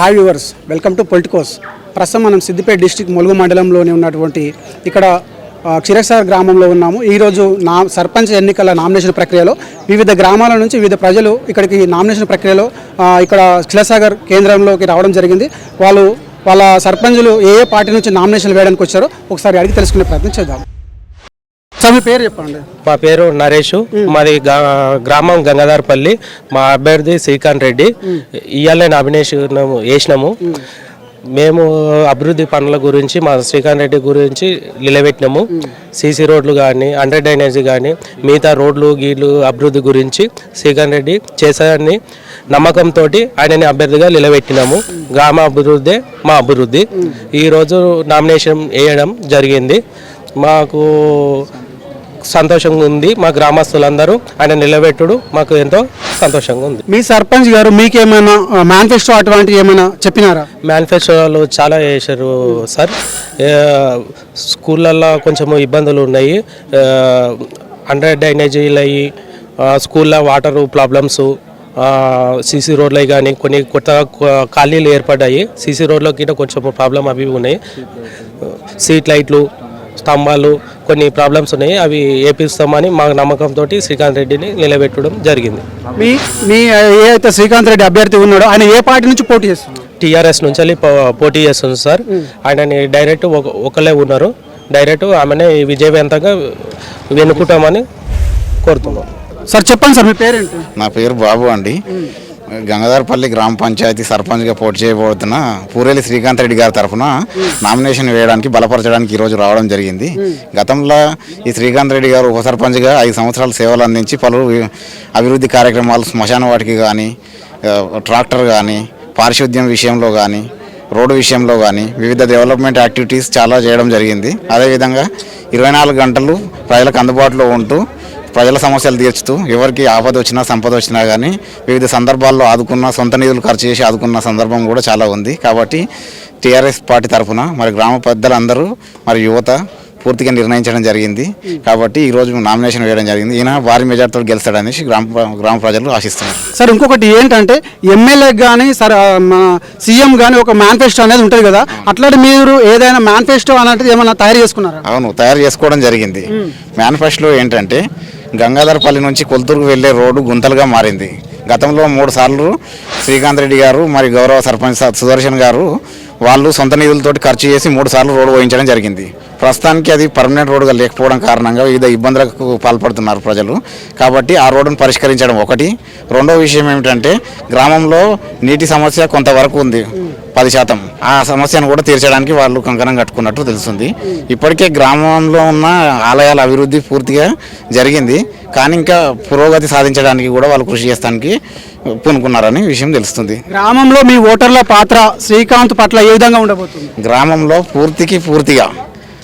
Hi viewers welcome to Politikos. ప్రస్తుతం మనం Siddipet district Mulugu మండలంలోని ఉన్నటువంటి ఇక్కడ క్షీరసాగర్ గ్రామంలో ఉన్నాము. ఈరోజు నా సర్పంచ్ ఎన్నికల నామినేషన్ ప్రక్రియలో వివిధ గ్రామాల నుంచి వివిధ ప్రజలు ఇక్కడికి నామినేషన్ ప్రక్రియలో ఇక్కడ క్షీరసాగర్ కేంద్రంలోకి రావడం జరిగింది. వాళ్ళు వాళ్ళ సర్పంచులు ఏ ఏ పార్టీ నుంచి నామినేషన్ వేయడానికి వచ్చారో ఒకసారి అడిగి తెలుసుకునే ప్రయత్నం చేద్దాం. సార్ మీ పేరు చెప్పండి. మా పేరు నరేష్. మాది గ్రామం గంగాధరపల్లి. మా అభ్యర్థి శ్రీకాంత్ రెడ్డి. ఇవాళ నామినేషన్ వేసినాము. మేము అభివృద్ధి పనుల గురించి మా శ్రీకాంత్ రెడ్డి గురించి నిలబెట్టినాము. సీసీ రోడ్లు కానీ అండర్ డ్రైనేజీ కానీ మిగతా రోడ్లు గీళ్ళు అభివృద్ధి గురించి శ్రీకాంత్ రెడ్డి చేశారని నమ్మకంతో ఆయనని అభ్యర్థిగా నిలబెట్టినాము. గ్రామ అభివృద్ధి మా అభివృద్ధి. ఈరోజు నామినేషన్ వేయడం జరిగింది. మాకు సంతోషంగా ఉంది మా గ్రామస్తులందరూ. ఆయన నిలబెట్టుడు మాకు ఎంతో సంతోషంగా ఉంది. మీ సర్పంచ్ గారు మీకేమైనా మేనిఫెస్టో అటువంటివి ఏమైనా చెప్పినారా? మేనిఫెస్టోలు చాలా చేశారు సార్. స్కూళ్ళల్లో కొంచెం ఇబ్బందులు ఉన్నాయి. అండర్ డ్రైనేజీలు అయ్యి స్కూల్లో వాటర్ ప్రాబ్లమ్స్ సీసీ రోడ్లు కానీ కొన్ని కొత్త ఖాళీలు ఏర్పడ్డాయి. సీసీ రోడ్లకి కొంచెం ప్రాబ్లం అవి ఉన్నాయి. సీట్ లైట్లు స్తంభాలు కొన్ని ప్రాబ్లమ్స్ ఉన్నాయి అవి ఏపిస్తామని మా నమ్మకంతో శ్రీకాంత్ రెడ్డిని నిలబెట్టడం జరిగింది. మీ శ్రీకాంత్ రెడ్డి అభ్యర్థి ఉన్నాడో ఆయన ఏ పార్టీ నుంచి పోటీ చేస్తున్నారు? టీఆర్ఎస్ నుంచి వెళ్ళి పో- పోటీ చేస్తుంది సార్. ఆయనని డైరెక్ట్ ఒక ఒకళ్ళే ఉన్నారు. డైరెక్ట్ ఆమెనే విజయవంతంగా వెనుకుంటామని కోరుతున్నాం. సార్ చెప్పండి సార్ మీ పేరేంటి? నా పేరు బాబు అండి. గంగాధరపల్లి గ్రామ పంచాయతీ సర్పంచ్గా పోటీ చేయబోతున్న పూరేలి శ్రీకాంత్ రెడ్డి గారి తరఫున నామినేషన్ వేయడానికి బలపరచడానికి ఈరోజు రావడం జరిగింది. గతంలో ఈ శ్రీకాంత్ రెడ్డి గారు ఉప సర్పంచ్గా ఐదు సంవత్సరాలు సేవలు అందించి పలు అభివృద్ధి కార్యక్రమాలు శ్మశాన వాటికి కానీ ట్రాక్టర్ కానీ పారిశుద్ధ్యం విషయంలో కానీ రోడ్డు విషయంలో కానీ వివిధ డెవలప్మెంట్ యాక్టివిటీస్ చాలా చేయడం జరిగింది. అదేవిధంగా ఇరవై నాలుగు గంటలు ప్రజలకు అందుబాటులో ఉంటూ ప్రజల సమస్యలు తీర్చుతూ ఎవరికి ఆపద వచ్చినా సంపద వచ్చినా కానీ వివిధ సందర్భాల్లో ఆదుకున్న సొంత నిధులు ఖర్చు చేసి ఆదుకున్న సందర్భం కూడా చాలా ఉంది. కాబట్టి టీఆర్ఎస్ పార్టీ తరఫున మరి గ్రామ పెద్దలందరూ మరి యువత పూర్తిగా నిర్ణయించడం జరిగింది. కాబట్టి ఈరోజు నామినేషన్ వేయడం జరిగింది. ఈయన భారీ మెజార్టీతో గెలుస్తాడనేసి గ్రామ గ్రామ ప్రజలు ఆశిస్తున్నారు. సార్ ఇంకొకటి ఏంటంటే ఎమ్మెల్యే కానీ సార్ సీఎం కానీ ఒక మేనిఫెస్టో అనేది ఉంటుంది కదా అట్లాంటి మీరు ఏదైనా మేనిఫెస్టో అలాంటిది ఏమైనా తయారు చేసుకున్నారా? అవును తయారు చేసుకోవడం జరిగింది. మేనిఫెస్టోలో ఏంటంటే గంగాధరపల్లి నుంచి కొల్తూరుకు వెళ్ళే రోడ్డు గుంతలుగా మారింది. గతంలో మూడు సార్లు శ్రీకాంత్ రెడ్డి గారు మరి గౌరవ సర్పంచ్ సుదర్శన్ గారు వాళ్ళు సొంత నిధులతోటి ఖర్చు చేసి మూడు సార్లు రోడ్డు పోయించడం జరిగింది. ప్రస్తుతానికి అది పర్మనెంట్ రోడ్డుగా లేకపోవడం కారణంగా వివిధ ఇబ్బందులకు పాల్పడుతున్నారు ప్రజలు. కాబట్టి ఆ రోడ్డును పరిష్కరించడం ఒకటి. రెండో విషయం ఏమిటంటే గ్రామంలో నీటి సమస్య కొంతవరకు ఉంది. పది శాతం. ఆ సమస్యను కూడా తీర్చడానికి వాళ్ళు కంకణం కట్టుకున్నట్టు తెలుస్తుంది. ఇప్పటికే గ్రామంలో ఉన్న ఆలయాల అభివృద్ధి పూర్తిగా జరిగింది. కానీ ఇంకా పురోగతి సాధించడానికి కూడా వాళ్ళు కృషి చేస్తానికి పూనుకున్నారని విషయం తెలుస్తుంది. గ్రామంలో మీ ఓటర్ల పాత్ర శ్రీకాంత్ పట్ల ఏ విధంగా ఉండబోతుంది? గ్రామంలో పూర్తికి పూర్తిగా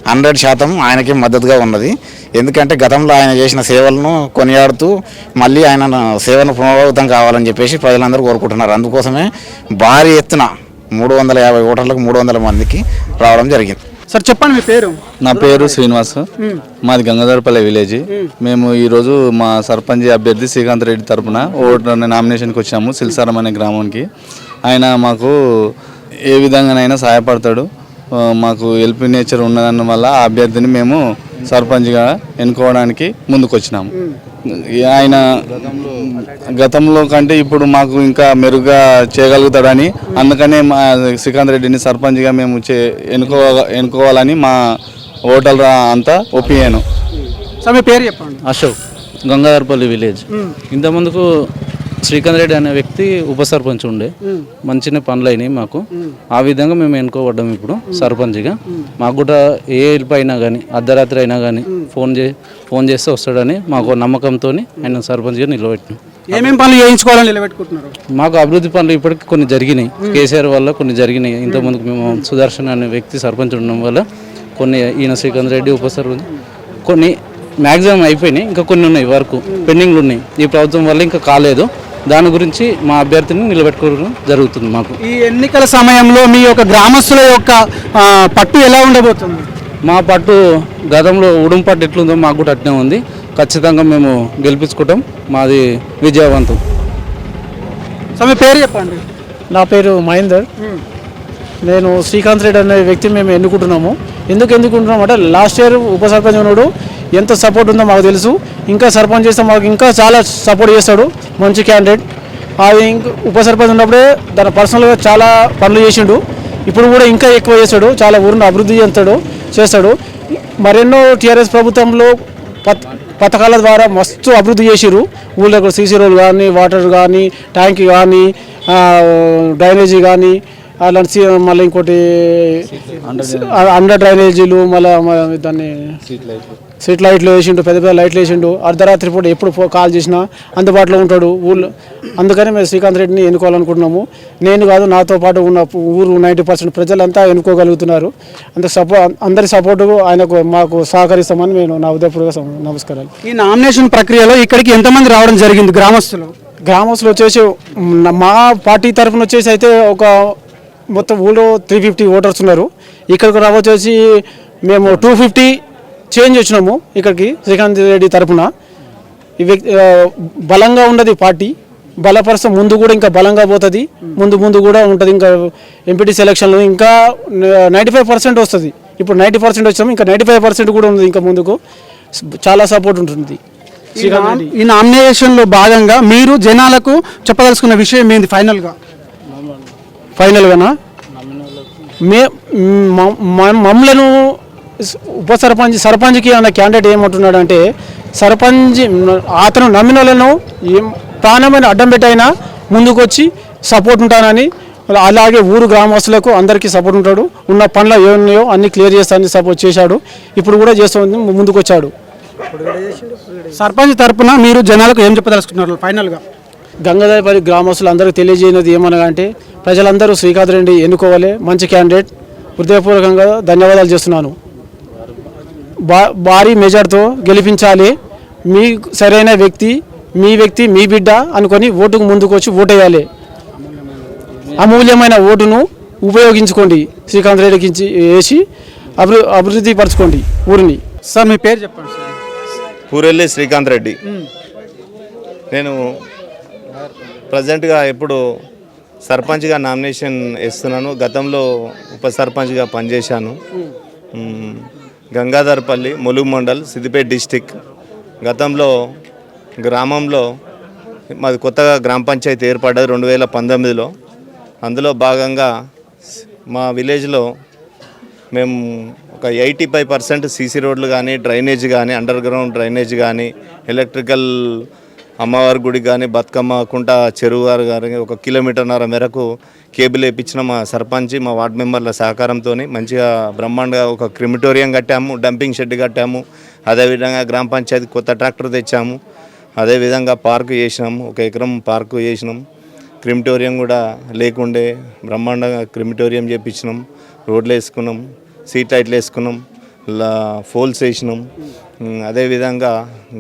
హండ్రెడ్ శాతం ఆయనకి మద్దతుగా ఉన్నది. ఎందుకంటే గతంలో ఆయన చేసిన సేవలను కొనియాడుతూ మళ్ళీ ఆయన సేవను పునరావృతం కావాలని చెప్పేసి ప్రజలందరూ కోరుకుంటున్నారు. అందుకోసమే భారీ ఎత్తున మూడు వందల యాభై ఓటర్లకు మూడు వందల మందికి రావడం జరిగింది. సార్ చెప్పండి మీ పేరు? నా పేరు శ్రీనివాస్. మాది గంగాధరపల్లి విలేజ్. మేము ఈరోజు మా సర్పంచ్ అభ్యర్థి శ్రీకాంత్ రెడ్డి తరపున ఓటు నామినేషన్కి వచ్చాము సిల్సారం అనే గ్రామానికి. ఆయన మాకు ఏ విధంగానైనా సహాయపడతాడు. మాకు హెల్ప్ నేచర్ ఉన్నదాని వల్ల ఆ అభ్యర్థిని మేము సర్పంచ్గా ఎన్నుకోవడానికి ముందుకు వచ్చినాము ఆయన గతంలో కంటే ఇప్పుడు మాకు ఇంకా మెరుగ్గా చేయగలుగుతాడని అందుకనే మా శ్రీకాంత్ రెడ్డిని సర్పంచ్గా మేము చే ఎన్నుకో ఎన్నుకోవాలని మా ఓటర్ల అంతా ఒపీనియన్. సార్ మీ పేరు చెప్పండి. అశోక్ గంగాధరపల్లి విలేజ్. ఇంతకుముందుకు శ్రీకాంత్ రెడ్డి అనే వ్యక్తి ఉప సర్పంచ్ ఉండే మంచిగా పనులు అయినాయి మాకు. ఆ విధంగా మేము ఎన్నుకోబడ్డాం ఇప్పుడు సర్పంచ్గా. మాకు కూడా ఏ హెల్ప్ అయినా కానీ అర్ధరాత్రి అయినా కానీ ఫోన్ చే ఫోన్ చేస్తే వస్తాడని మాకు నమ్మకంతో ఆయన సర్పంచ్గా నిలబెట్టినాం. ఏమేం పనులు చేయించుకోవాలని నిలబెట్టుకుంటున్నారు? మాకు అభివృద్ధి పనులు ఇప్పటికి కొన్ని జరిగినాయి. కేసీఆర్ వల్ల కొన్ని జరిగినాయి. ఇంతకుముందుకు మేము సుదర్శన్ అనే వ్యక్తి సర్పంచ్ ఉండడం వల్ల కొన్ని ఈయన శ్రీకాంత్ రెడ్డి ఉప సర్పంచ్ కొన్ని మ్యాక్సిమం అయిపోయినాయి. ఇంకా కొన్ని ఉన్నాయి వరకు పెండింగ్లు ఉన్నాయి. ఈ ప్రభుత్వం వల్ల ఇంకా కాలేదు. దాని గురించి మా అభ్యర్థిని నిలబెట్టుకోవడం జరుగుతుంది మాకు. ఈ ఎన్నికల సమయంలో మీ యొక్క గ్రామస్తుల యొక్క పట్టు ఎలా ఉండబోతుంది? మా పట్టు గతంలో ఉడుం పట్టు ఎట్లుందో మాకు కూడా అట్నే ఉంది. ఖచ్చితంగా మేము గెలిపించుకుంటాం. మాది విజయవంతం. సార్ మీ పేరు చెప్పండి. నా పేరు మహేందర్. నేను శ్రీకాంత్ రెడ్డి అనే వ్యక్తి మేము ఎన్నుకుంటున్నాము. ఎందుకు ఎన్నుకుంటున్నాం అంటే లాస్ట్ ఇయర్ ఉప సర్పంచ్ ఉన్నాడు ఎంత సపోర్ట్ ఉందో మాకు తెలుసు. ఇంకా సర్పంచ్ చేస్తే మాకు ఇంకా చాలా సపోర్ట్ చేస్తాడు. మంచి క్యాండిడేట్ అది ఇంక ఉప సర్పంచ్ ఉన్నప్పుడే తన పర్సనల్గా చాలా పనులు చేసిండు. ఇప్పుడు కూడా ఇంకా ఎక్కువ చేస్తాడు. చాలా ఊరిని అభివృద్ధి చెందుతాడు చేస్తాడు. మరెన్నో టీఆర్ఎస్ ప్రభుత్వంలో పత్ పథకాల ద్వారా మస్తు అభివృద్ధి చేసిరు ఊళ్ళో సీసీ రోడ్ కానీ వాటర్ కానీ ట్యాంక్ కానీ డ్రైనేజీ కానీ అలాంటి మళ్ళీ ఇంకోటి అండర్ డ్రైనేజీలు మళ్ళీ దాన్ని స్ట్రీట్ లైట్లు వేసిండు పెద్ద పెద్ద లైట్లు వేసిండు. అర్ధరాత్రి పూట ఎప్పుడు కాల్ చేసినా అందుబాటులో ఉంటాడు ఊళ్ళో. అందుకని మేము శ్రీకాంత్ రెడ్డిని ఎన్నుకోవాలనుకుంటున్నాము. నేను కాదు నాతో పాటు ఉన్న ఊరు నైంటీ పర్సెంట్ ప్రజలంతా ఎన్నుకోగలుగుతున్నారు. అంత సపో అందరి సపోర్టు ఆయనకు మాకు సహకరిస్తామని నేను నా ఉదయపూర్వక నమస్కారాలు. ఈ నామినేషన్ ప్రక్రియలో ఇక్కడికి ఎంతమంది రావడం జరిగింది? గ్రామస్తులు? గ్రామస్తులు వచ్చేసి మా పార్టీ తరఫున వచ్చేసి అయితే ఒక మొత్తం ఊళ్ళో త్రీ ఫిఫ్టీ ఓటర్స్ ఉన్నారు. ఇక్కడికి రావచ్చేసి మేము టూ ఫిఫ్టీ చేంజ్ వచ్చినాము ఇక్కడికి శ్రీకాంత్ రెడ్డి తరఫున ఈ వ్యక్తి ఆ, బలంగా ఉన్నది పార్టీ. బలపరచ ముందు కూడా ఇంకా బలంగా పోతుంది. ముందు ముందు కూడా ఉంటుంది. ఇంకా ఎంపీటీ సెలక్షన్లో ఇంకా నైంటీ ఫైవ్ పర్సెంట్ వస్తుంది. ఇప్పుడు నైంటీ పర్సెంట్ వచ్చాము ఇంకా నైంటీ ఫైవ్ పర్సెంట్ కూడా ఉంది ఇంకా ముందుకు. చాలా సపోర్ట్ ఉంటుంది. ఈ నామ్- ఈ నామినేషన్లో భాగంగా మీరు జనాలకు చెప్పదలుచుకున్న విషయం ఏంది ఫైనల్గా? ఫైనల్గానా? మే మమ్మలను ఉప సర్పంచ్ సర్పంచ్కి అన్న క్యాండిడేట్ ఏమంటున్నాడు అంటే సర్పంచ్ అతను నమ్మిన వాళ్ళను ఏం ప్రాణమైన అడ్డం పెట్టైనా ముందుకు వచ్చి సపోర్ట్ ఉంటానని అలాగే ఊరు గ్రామస్తులకు అందరికీ సపోర్ట్ ఉంటాడు. ఉన్న పనులు ఏమున్నాయో అన్ని క్లియర్ చేస్తానని సపోర్ట్ చేశాడు. ఇప్పుడు కూడా చేస్తుంది ముందుకు వచ్చాడు సర్పంచ్ తరపున మీరు జనాలకు ఏం చెప్పదలుచుకున్నారు? ఫైనల్గా. గంగాధరపల్లి గ్రామస్తులు అందరికీ తెలియజేయనది ఏమనగా అంటే ప్రజలందరూ శ్రీకాంత్ రెడ్డి ఎన్నుకోవాలి మంచి క్యాండిడేట్. హృదయపూర్వకంగా ధన్యవాదాలు చేస్తున్నాను. భారీ మెజార్తో గెలిపించాలి. మీ సరైన వ్యక్తి మీ వ్యక్తి మీ బిడ్డ అనుకొని ఓటుకు ముందుకు వచ్చి ఓటేయాలి. అమూల్యమైన ఓటును ఉపయోగించుకోండి. శ్రీకాంత్ రెడ్డికి వేసి అభివృ అభివృద్ధి పరచుకోండి ఊరిని. సార్ మీ పేరు చెప్పండి సార్. పూరెల్లి శ్రీకాంత్ రెడ్డి. నేను ప్రజెంట్గా ఇప్పుడు సర్పంచ్గా నామినేషన్ ఇస్తున్నాను గతంలో ఉప సర్పంచ్గా పనిచేశాను. గంగాధర్పల్లి ములుగు మండల్ సిద్దిపేట డిస్టిక్. గతంలో గ్రామంలో మాది కొత్తగా గ్రామ పంచాయతీ ఏర్పడ్డది రెండు వేల పంతొమ్మిదిలో. అందులో భాగంగా మా విలేజ్లో మేము ఒక ఎయిటీ ఫైవ్ పర్సెంట్ సీసీ రోడ్లు కానీ డ్రైనేజ్ కానీ అండర్ గ్రౌండ్ డ్రైనేజ్ కానీ ఎలక్ట్రికల్ అమ్మవారి గుడి కానీ బతుకమ్మ కుంట చెరువు గారు కానీ ఒక కిలోమీటర్న్నర మేరకు కేబుల్ వేయించిన మా సర్పంచ్ మా వార్డు మెంబర్ల సహకారంతో మంచిగా బ్రహ్మాండంగా ఒక క్రిమిటోరియం కట్టాము డంపింగ్ షెడ్ కట్టాము. అదేవిధంగా గ్రామ పంచాయతీ కొత్త ట్రాక్టర్ తెచ్చాము. అదేవిధంగా పార్కు చేసినాము ఒక ఎకరం పార్కు చేసినాం క్రిమిటోరియం కూడా లేకుండే బ్రహ్మాండంగా క్రిమిటోరియం చేపించినాం రోడ్లు వేసుకున్నాం సీట్ లైట్లు వేసుకున్నాం ఫోల్స్ వేసినాం అదేవిధంగా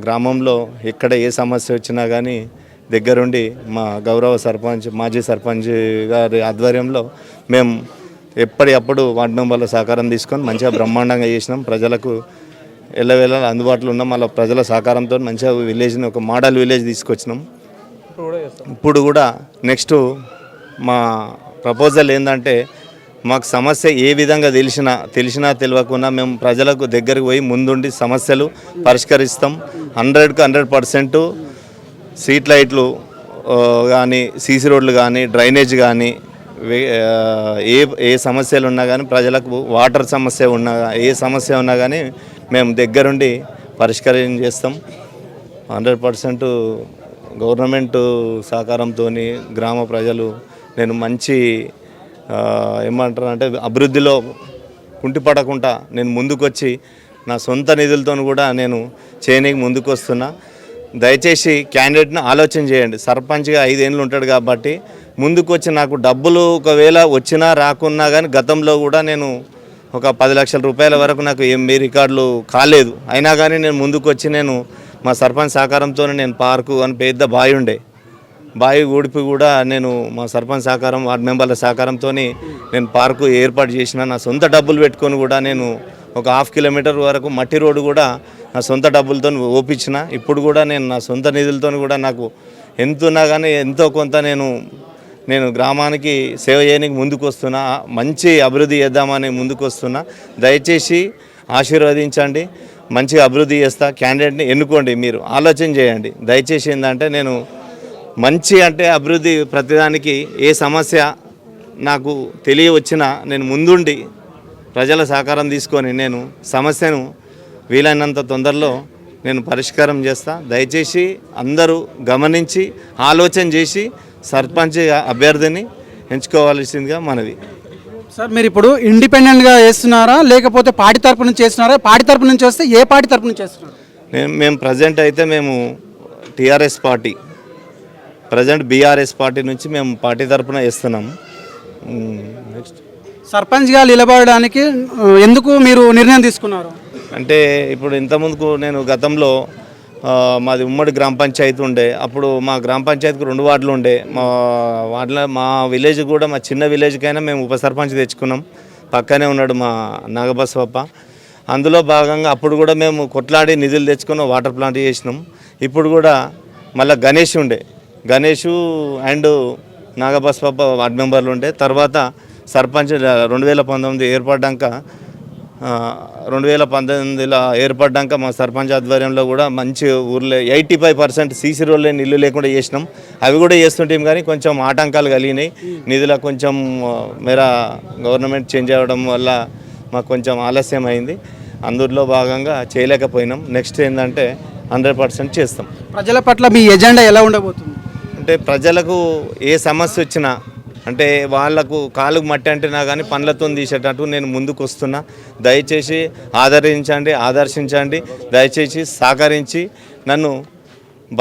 గ్రామంలో ఎక్కడ ఏ సమస్య వచ్చినా కానీ దగ్గరుండి మా గౌరవ సర్పంచ్ మాజీ సర్పంచ్ గారి ఆధ్వర్యంలో మేము ఎప్పటికప్పుడు వార్డు మెంబర్ల సహకారం తీసుకొని మంచిగా బ్రహ్మాండంగా చేసినాం. ప్రజలకు ఎల్లవేళ అందుబాటులో ఉన్నాం. మళ్ళీ ప్రజల సహకారంతో మంచిగా విలేజ్ని ఒక మోడల్ విలేజ్ తీసుకొచ్చినాం. ఇప్పుడు కూడా నెక్స్ట్ మా ప్రపోజల్ ఏంటంటే మాకు సమస్య ఏ విధంగా తెలిసినా తెలిసినా తెలియకుండా మేము ప్రజలకు దగ్గరికి పోయి ముందుండి సమస్యలు పరిష్కరిస్తాం. హండ్రెడ్కు హండ్రెడ్ పర్సెంట్ స్ట్రీట్ లైట్లు కానీ సీసీ రోడ్లు కానీ డ్రైనేజ్ కానీ ఏ ఏ సమస్యలు ఉన్నా కానీ ప్రజలకు వాటర్ సమస్య ఉన్నా ఏ సమస్య ఉన్నా కానీ మేము దగ్గరుండి పరిష్కారం చేస్తాం. హండ్రెడ్ పర్సెంట్ గవర్నమెంట్ సహకారంతో గ్రామ ప్రజలు నేను మంచి ఏమంటారు అంటే అభివృద్ధిలో కుంటిపడకుండా నేను ముందుకొచ్చి నా సొంత నిధులతో కూడా నేను చేయనీకి ముందుకు వస్తున్నా దయచేసి క్యాండిడేట్ని ఆలోచన చేయండి. సర్పంచ్గా ఐదేళ్ళు ఉంటాడు కాబట్టి ముందుకు వచ్చి నాకు డబ్బులు ఒకవేళ వచ్చినా రాకున్నా కానీ గతంలో కూడా నేను ఒక పది లక్షల రూపాయల వరకు నాకు ఏం మీ రికార్డులు కాలేదు. అయినా కానీ నేను ముందుకు వచ్చి నేను మా సర్పంచ్ సహకారంతో నేను పార్కు అని పెద్ద బావి ఉండే. బావి ఊడిపి కూడా నేను మా సర్పంచ్ సహకారం వార్డు మెంబర్ల సహకారంతో నేను పార్కు ఏర్పాటు చేసిన నా సొంత డబ్బులు పెట్టుకొని కూడా నేను ఒక హాఫ్ కిలోమీటర్ వరకు మట్టి రోడ్డు కూడా నా సొంత డబ్బులతో ఓపించిన. ఇప్పుడు కూడా నేను నా సొంత నిధులతో కూడా నాకు ఎంత ఉన్నా కానీ ఎంతో కొంత నేను నేను గ్రామానికి సేవ చేయడానికి ముందుకు వస్తున్నా మంచి అభివృద్ధి చేద్దామని ముందుకు వస్తున్నా దయచేసి ఆశీర్వదించండి. మంచిగా అభివృద్ధి చేస్తా. క్యాండిడేట్ని ఎన్నుకోండి మీరు. ఆలోచన చేయండి. దయచేసి ఏంటంటే నేను మంచి అంటే అభివృద్ధి ప్రతిదానికి ఏ సమస్య నాకు తెలియవచ్చినా నేను ముందుండి ప్రజల సహకారం తీసుకొని నేను సమస్యను వీలైనంత తొందరలో నేను పరిష్కారం చేస్తా. దయచేసి అందరూ గమనించి ఆలోచన చేసి సర్పంచ్ అభ్యర్థిని ఎంచుకోవాల్సిందిగా మనవి. సార్ మీరు ఇప్పుడు ఇండిపెండెంట్గా వేస్తున్నారా? లేకపోతే పార్టీ తరపు నుంచి చేస్తున్నారా పార్టీ తరపు నుంచి వస్తే ఏ పార్టీ తరపు నుంచి చేస్తున్నారు నేను మేము ప్రజెంట్ అయితే మేము TRS party. Present BRS party నుంచి మేము పార్టీ తరపున వేస్తున్నాము నెక్స్ట్ సర్పంచ్గా నిలబడడానికి ఎందుకు మీరు నిర్ణయం తీసుకున్నారు? అంటే ఇప్పుడు ఇంతకుముందుకు నేను గతంలో మాది ఉమ్మడి గ్రామ పంచాయతీ ఉండే. అప్పుడు మా గ్రామ పంచాయతీకి రెండు వార్డులు ఉండే. మా వార్డులో మా విలేజ్ కూడా మా చిన్న విలేజ్కైనా మేము ఉప సర్పంచ్ తెచ్చుకున్నాం. పక్కనే ఉన్నాడు మా నాగబసవప్ప అందులో భాగంగా అప్పుడు కూడా మేము కొట్లాడి నిధులు తెచ్చుకుని వాటర్ ప్లాంట్ చేసినాం. ఇప్పుడు కూడా మళ్ళీ గణేష్ ఉండే. గణేష్ అండ్ నాగబసవప్ప వార్డు మెంబర్లు ఉండే తర్వాత సర్పంచ్ రెండు వేల పంతొమ్మిది ఏర్పడ్డాక రెండు వేల పంతొమ్మిదిలో ఏర్పడ్డాక మా సర్పంచ్ ఆధ్వర్యంలో కూడా మంచి ఊర్లో ఎయిటీ ఫైవ్ పర్సెంట్ సీసీ రోడ్లే నిల్లు లేకుండా చేసినాం. అవి కూడా చేస్తుంటాం కానీ కొంచెం ఆటంకాలు కలిగినాయి. నిధుల కొంచెం మేర గవర్నమెంట్ చేంజ్ అవ్వడం వల్ల మాకు కొంచెం ఆలస్యం అయింది. అందులో భాగంగా చేయలేకపోయినాం. నెక్స్ట్ ఏంటంటే హండ్రెడ్ పర్సెంట్ చేస్తాం. ప్రజల పట్ల మీ ఎజెండా ఎలా ఉండబోతుంది? అంటే ప్రజలకు ఏ సమస్య వచ్చినా అంటే వాళ్ళకు కాలుకు మట్టి అంటేనా కానీ పనులతో తీసేటట్టు నేను ముందుకు వస్తున్నా. దయచేసి ఆదరించండి ఆదర్శించండి. దయచేసి సహకరించి నన్ను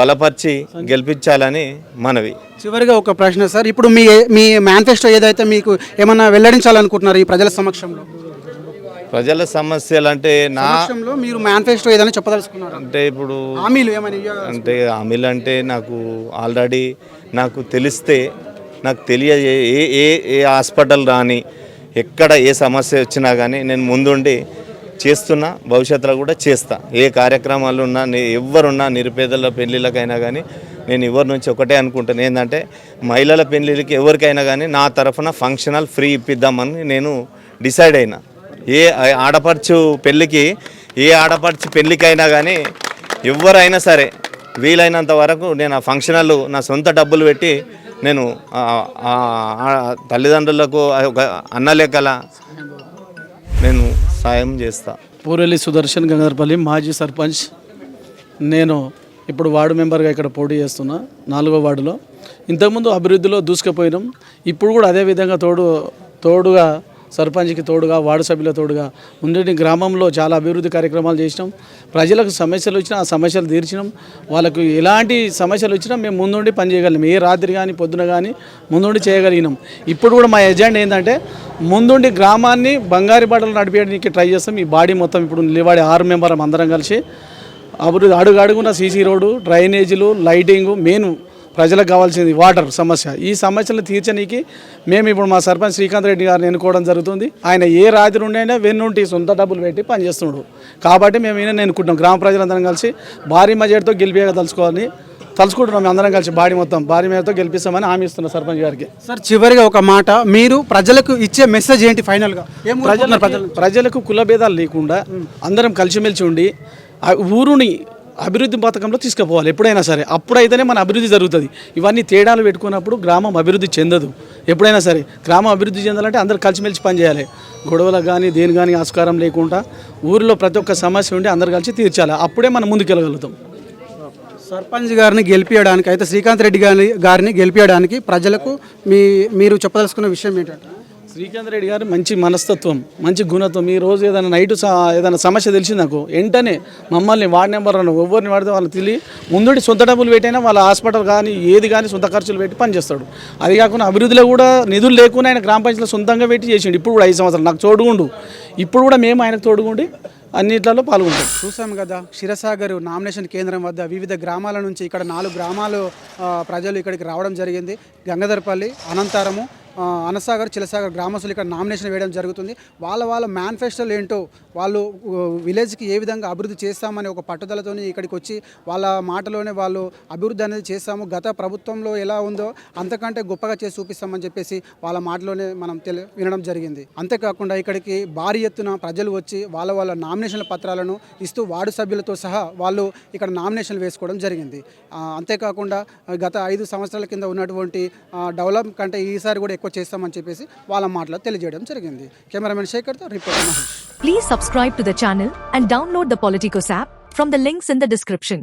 బలపరిచి గెలిపించాలని మనవి. చివరిగా ఒక ప్రశ్న సార్. ఇప్పుడు మీ మీ మేనిఫెస్టో ఏదైతే మీకు ఏమన్నా వెల్లడించాలనుకుంటున్నారు ఈ ప్రజల సమక్షంలో? ప్రజల సమస్యలు అంటే నా మీరు మేనిఫెస్టో ఏదైనా చెప్పదలుచుకున్నారు? అంటే ఇప్పుడు హామీలు ఏమైనా? అంటే హామీలు అంటే నాకు ఆల్రెడీ నాకు తెలిస్తే నాకు తెలియ ఏ ఏ ఏ హాస్పిటల్ రాని ఎక్కడ ఏ సమస్య వచ్చినా కానీ నేను ముందుండి చేస్తున్నా భవిష్యత్తులో కూడా చేస్తా. ఏ కార్యక్రమాలు ఉన్నా ఎవరున్నా నిరుపేదల పెళ్ళిళ్ళకైనా కానీ నేను ఎవరి నుంచి ఒకటే అనుకుంటాను ఏంటంటే మహిళల పెళ్ళిళ్ళకి ఎవరికైనా కానీ నా తరఫున ఫంక్షనల్ ఫ్రీ ఇప్పిద్దామని నేను డిసైడ్ అయినా. ఏ ఆడపడుచు పెళ్ళికి ఏ ఆడపడుచు పెళ్ళికైనా కానీ ఎవరైనా సరే వీలైనంత వరకు నేను ఆ ఫంక్షన్లు నా సొంత డబ్బులు పెట్టి నేను తల్లిదండ్రులకు ఒక అన్న లెక్కల నేను సాయం చేస్తా. పూరెల్లి సుదర్శన్ గంగర్పల్లి మాజీ సర్పంచ్. నేను ఇప్పుడు వార్డు మెంబర్గా ఇక్కడ పోటీ చేస్తున్నా నాలుగో వార్డులో. ఇంతకుముందు అభివృద్ధిలో దూసుకుపోయినాం. ఇప్పుడు కూడా అదే విధంగా తోడు తోడుగా సర్పంచ్కి తోడుగా వార్డు సభ్యుల తోడుగా ఉండే గ్రామంలో చాలా అభివృద్ధి కార్యక్రమాలు చేసినాం. ప్రజలకు సమస్యలు వచ్చినా ఆ సమస్యలు తీర్చినాం. వాళ్ళకు ఎలాంటి సమస్యలు వచ్చినా మేము ముందుండి పనిచేయగలిగినాం ఏ రాత్రి కానీ పొద్దున కానీ ముందుండి చేయగలిగినాం. ఇప్పుడు కూడా మా ఎజెండా ఏంటంటే ముందుండి గ్రామాన్ని బంగారు బాటలు నడిపేయడానికి ట్రై చేస్తాం. ఈ బాడీ మొత్తం ఇప్పుడు నిలబడే ఆరు మెంబర్ అందరం కలిసి అభివృద్ధి అడుగు అడుగున సీసీ రోడ్డు డ్రైనేజీలు లైటింగు మెయిన్ ప్రజలకు కావాల్సింది వాటర్ సమస్య. ఈ సమస్యలు తీర్చనీకి మేము ఇప్పుడు మా సర్పంచ్ శ్రీకాంత్ రెడ్డి గారిని ఎన్నుకోవడం జరుగుతుంది. ఆయన ఏ రాత్రి ఉండైనా వెన్నుంటి సొంత డబ్బులు పెట్టి పనిచేస్తున్నాడు. కాబట్టి మేము ఈయన ఎన్నుకుంటున్నాం. గ్రామ ప్రజలందరం కలిసి భారీ మెజార్టీతో గెలిపేయదలుచుకోవాలని తలుచుకుంటున్నాం మేము అందరం కలిసి బాడీ మొత్తం భారీ మేరతో గెలిపిస్తామని హామీ ఇస్తున్నాం సర్పంచ్ గారికి. సార్ చివరిగా ఒక మాట. మీరు ప్రజలకు ఇచ్చే మెసేజ్ ఏంటి ఫైనల్గా ప్రజలకు కుల భేదాలు లేకుండా అందరం కలిసిమెలిసి ఉండి ఆ ఊరుని అభివృద్ధి పథకంలో తీసుకుపోవాలి. ఎప్పుడైనా సరే. అప్పుడైతేనే మన అభివృద్ధి జరుగుతుంది. ఇవన్నీ తేడాలు పెట్టుకున్నప్పుడు గ్రామం అభివృద్ధి చెందదు. ఎప్పుడైనా సరే. గ్రామం అభివృద్ధి చెందాలంటే అందరు కలిసిమెలిసి పనిచేయాలి గొడవలకు కానీ దేని కానీ ఆస్కారం లేకుండా ఊరిలో ప్రతి ఒక్క సమస్య ఉండి అందరు కలిసి తీర్చాలి. అప్పుడే మనం ముందుకెళ్ళగలుగుతాం. సర్పంచ్ గారిని గెలిపించడానికి అయితే శ్రీకాంత్ రెడ్డి గారిని గారిని గెలిపించడానికి ప్రజలకు మీ మీరు చెప్పదలుచుకున్న విషయం ఏంటంటే? శ్రీకాంత్ రెడ్డి గారు మంచి మనస్తత్వం మంచి గుణత్వం. ఈ రోజు ఏదైనా నైట్ స- ఏదైనా సమస్య తెలిసింది నాకు. వెంటనే మమ్మల్ని వార్డ్ నెంబర్ అన్న ఎవరిని వాడితే వాళ్ళని తెలియ ముందుడి సొంత డబ్బులు పెట్టైనా వాళ్ళ హాస్పిటల్ కానీ ఏది కానీ సొంత ఖర్చులు పెట్టి పనిచేస్తాడు. అది కాకుండా అభివృద్ధిలో కూడా నిధులు లేకుండా ఆయన గ్రామ పంచాయతీలో సొంతంగా పెట్టి చేసిండు. ఇప్పుడు కూడా ఐదు సంవత్సరాలు. నాకు తోడుగుండు ఇప్పుడు కూడా మేము ఆయనకు తోడుగుండి అన్నిట్లలో పాల్గొంటాం. చూసాం కదా శిరసాగర్ నామినేషన్ కేంద్రం వద్ద వివిధ గ్రామాల నుంచి ఇక్కడ నాలుగు గ్రామాలు ప్రజలు ఇక్కడికి రావడం జరిగింది. గంగధరపల్లి అనంతరము అనసాగర్ చిలసాగర్ గ్రామస్తులు ఇక్కడ నామినేషన్ వేయడం జరుగుతుంది. వాళ్ళ వాళ్ళ మేనిఫెస్టోలు ఏంటో వాళ్ళు విలేజ్కి ఏ విధంగా అభివృద్ధి చేస్తామని ఒక పట్టుదలతోని ఇక్కడికి వచ్చి వాళ్ళ మాటలోనే వాళ్ళు అభివృద్ధి అనేది చేస్తాము. గత ప్రభుత్వంలో ఎలా ఉందో అంతకంటే గొప్పగా చేసి చూపిస్తామని చెప్పేసి వాళ్ళ మాటలోనే మనం తెలి వినడం జరిగింది. అంతేకాకుండా ఇక్కడికి భారీ ఎత్తున ప్రజలు వచ్చి వాళ్ళ వాళ్ళ నామినేషన్ల పత్రాలను ఇస్తూ వార్డు సభ్యులతో సహా వాళ్ళు ఇక్కడ నామినేషన్లు వేసుకోవడం జరిగింది. అంతేకాకుండా గత ఐదు సంవత్సరాల కింద ఉన్నటువంటి డెవలప్ కంటే ఈసారి కూడా ఎక్కువ చేస్తామని చెప్పేసి వాళ్ళ మాటలు తెలియజేయడం జరిగింది. Cameraman శేఖర్తో report please subscribe to the and download the Politikos app from the links in the description